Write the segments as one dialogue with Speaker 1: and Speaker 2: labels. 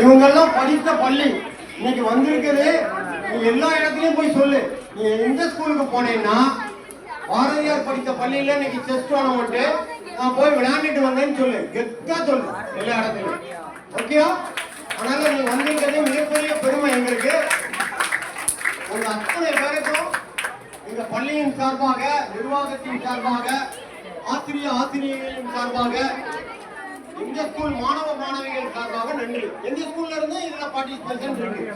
Speaker 1: இவங்கெல்லாம் படித்த பள்ளி. இன்னைக்கு வந்திருக்குது. நீ எல்லா இடத்துலயும் போய் சொல்லு. நீ எந்த ஸ்கூலுக்கு போனேன்னா பாரதியார் படித்த பள்ளியில இன்னைக்கு செஸ் டோர்னமெண்ட் நான் போய் விளையாண்டுட்டு வந்தேன்னு சொல்லு. கெத்தா சொல்லு எல்லா இடத்துலயும். ஓகேயா அதனால நீ வந்திருக்கிறது மிகப்பெரிய பெருமை எங்களுக்கு. உங்க அத்தனை பேருக்கும் எங்க பள்ளியின் சார்பாக நிர்வாகத்தின் சார்பாக ஆசிரிய ஆசிரியர்களின் சார்பாக இந்த ஸ்கூல் மாணவ மாணவிகள் சார்பாக நன்றி. எங்க ஸ்கூல்ல இருந்து இதுல பார்ட்டிசிபேஷன் இருக்கு.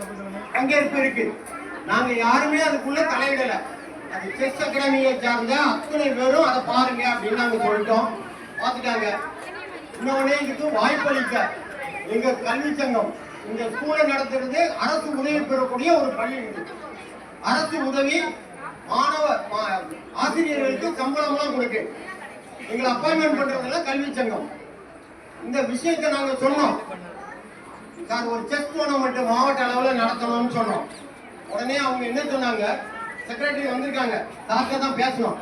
Speaker 1: பங்கேற்பு இருக்கு நாங்க யாருமே அதுக்குள்ள தலையிடல. அது செஸ் அகாடமியை சார்ந்த அத்தனை பேரும் அதை பாருங்க அப்படின்னு நாங்க சொல்லிட்டோம். பார்த்துட்டாங்க. இன்னொன்னே இதுக்கு வாய்ப்பளிக்க எங்க கல்வி சங்கம் இந்த ஸ்கூலை நடத்துறது அரசு உதவி பெறக்கூடிய ஒரு பள்ளி இது. அரசு உதவி மாணவ மா- ஆசிரியர்களுக்கு சம்பளம்லாம் கொடுக்கு. எங்களை அப்பாயின்மெண்ட் பண்றதுல கல்வி சங்கம். இந்த விஷயத்தை நாங்க சொன்னோம். சார் ஒரு செஸ் டோர்னமெண்ட் மாவட்ட அளவில் நடத்தணும்னு சொன்னோம். உடனே அவங்க என்ன சொன்னாங்க? செக்ரட்டரி வந்திருக்காங்க. சார்கிட்ட தான் பேசணும்.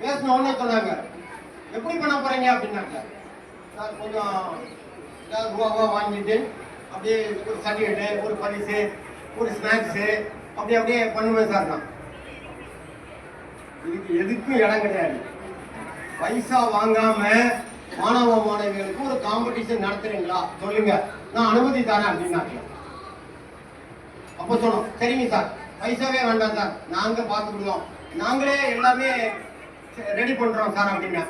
Speaker 1: பேசணும்னு உடனே சொன்னாங்க. எப்படி பண்ண போறீங்க? அப்படின்னாங்க. சார் கொஞ்சம் ஏதாவது ரூபா வாங்கிட்டு அப்படியே ஒரு சர்டிஃபிகேட்டு ஒரு பரிசு ஒரு ஸ்நாக்ஸு அப்படி அப்படியே பண்ணுவேன் சார் நான். இதுக்கு எதுக்கும் இடம் கிடையாது. பைசா வாங்காம மாணவ மாணவிகளுக்கு ஒரு காம்படிஷன் நடத்துறீங்களா? சொல்லுங்க. நான் அனுமதி தரேன் அப்படின்னாங்க அப்ப சொன்னோம் சரிங்க சார். பைசாவே வேண்டாம் சார். நாங்க பார்த்துக்கிடுவோம். நாங்களே எல்லாமே ரெடி பண்றோம் சார் அப்படின்னா.